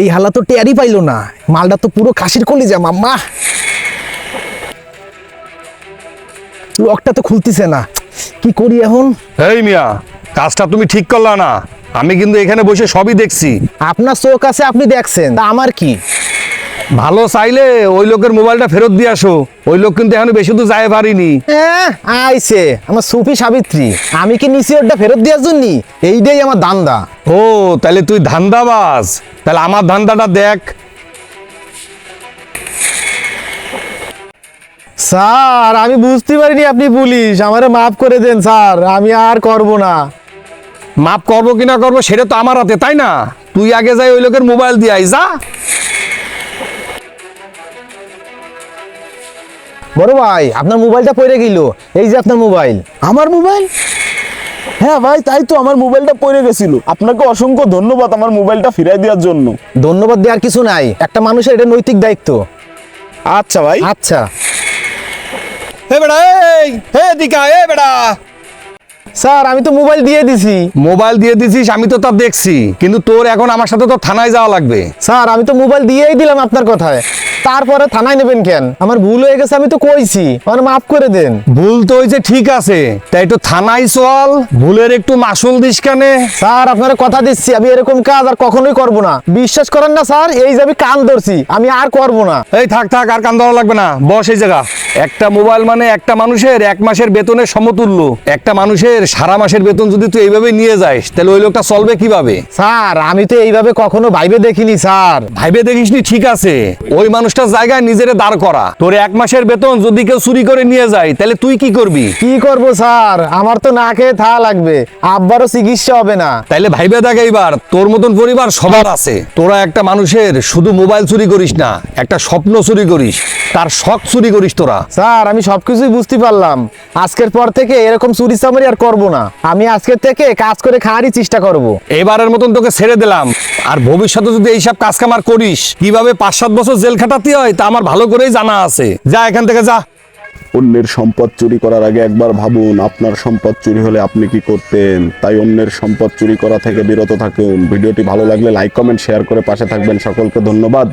এই হালা তো টেয়ারই পাইলো না। মালটা তো পুরো খাসির কলিজা মাম্মা। লকটা তো খুলতেছে না। কি করি এখন? এই মিয়া কাজটা তুমি ঠিক করলা না। আমি কিন্তু এখানে বসে সবই দেখছি। আপনার চোখ আছে আপনি দেখছেন। তা আমার কি? ভালো চাইলে ওই লোকের মোবাইলটা ফেরত দিয়ে আসো। ওই লোক কিন্তু এখনও বেশি দূর যায় পারিনি। আইছে আমার সুফি সাবিত্রী। আমি কি নিছি ওটা ফেরত দেওয়ার জন্য? এইটাই আমার দান্দা ও তাহলে তুই ধান্দাবাজ। তাহলে আমার ধান্দাটা দেখ। স্যার আমি বুঝতে পারিনি আপনি পুলিশ। আমারে মাফ করে দেন স্যার। আমি আর করব না। মাফ করব কি না করব সেটা তো আমার হাতে তাই না? তুই আগে যাই ওই লোকের মোবাইল দিয়ে আই যা। বড় ভাই আপনার মোবাইলটা পড়ে গেল। এই যে আপনার মোবাইল। আমার মোবাইল? হ্যাঁ ভাই তাই তো আমার মোবাইলটা পড়ে গেছিল। আপনাকে অসংখ্য ধন্যবাদ আমার মোবাইলটা ফিরাই দেওয়ার জন্য। ধন্যবাদ দেওয়ার কিছু নাই। একটা মানুষের এটা নৈতিক দায়িত্ব। আচ্ছা ভাই। আচ্ছা। হে বেড়া এই হে দিকা এ বেড়া। স্যার আমি তো মোবাইল দিয়ে দিছি। মোবাইল দিয়ে দিছিস আমি তো তা দেখছি। কিন্তু তোর এখন আমার সাথে তো থানায় যাওয়া লাগবে। স্যার আমি তো মোবাইল দিয়েই দিলাম আপনার কথায়। তারপরে থানায় নেবেন কেন? আমার ভুল হয়ে গেছে আমি তো কইছি। আমার মাফ করে দেন। ভুল তো হয়েছে ঠিক আছে। তাই একটু থানায় চল। ভুলের একটু মাসুল দিস কানে। স্যার আপনারা কথা দিচ্ছি আমি এরকম কাজ আর কখনোই করব না। বিশ্বাস করেন না স্যার এই যে আমি কান ধরছি আমি আর করব না। এই থাক থাক আর কান দেওয়া লাগবে না। বস এই জায়গা। একটা মোবাইল মানে একটা মানুষের এক মাসের বেতনের সমতুল্য। একটা মানুষের সারা মাসের বেতন যদি তুই এইভাবে নিয়ে যাস তাহলে ওই লোকটা চলবে কীভাবে? স্যার আমি তো এইভাবে কখনো ভাইবে দেখিনি স্যার। ভাইবে দেখিসনি ঠিক আছে। ওই মানুষটার জায়গায় নিজেরে দাঁড় করা। তোর এক মাসের বেতন যদি কেউ চুরি করে নিয়ে যায় তাহলে তুই কি করবি? কি করব স্যার? আমার তো না খেয়ে থা লাগবে। আব্বারও চিকিৎসা হবে না। তাইলে ভাইবে দেখ এইবার তোর মতন পরিবার সবার আছে। তোরা একটা মানুষের শুধু মোবাইল চুরি করিস না একটা স্বপ্ন চুরি করিস। তার শখ চুরি করিস তোরা। স্যার আমি সবকিছুই বুঝতে পারলাম। আজকের পর থেকে এরকম চুরি চামারি আর করব না। আমি আজকের থেকে কাজ করে খাওয়ারই চেষ্টা করব। এবারের মতন তোকে ছেড়ে দিলাম। আর ভবিষ্যতে যদি এইসব কাজ কামার করিস কীভাবে পাঁচ সাত বছর জেল খাটাতে হয়, তা আমার ভালো করেই জানা আছে। যা, এখান থেকে যা। অন্যের সম্পদ চুরি করার আগে একবার ভাবুন, আপনার সম্পদ চুরি হলে আপনি কি করতেন? তাই অন্যের সম্পদ চুরি করা থেকে বিরত থাকুন। ভিডিওটি ভালো লাগলে লাইক, কমেন্ট, শেয়ার করে পাশে থাকবেন। সকলকে ধন্যবাদ।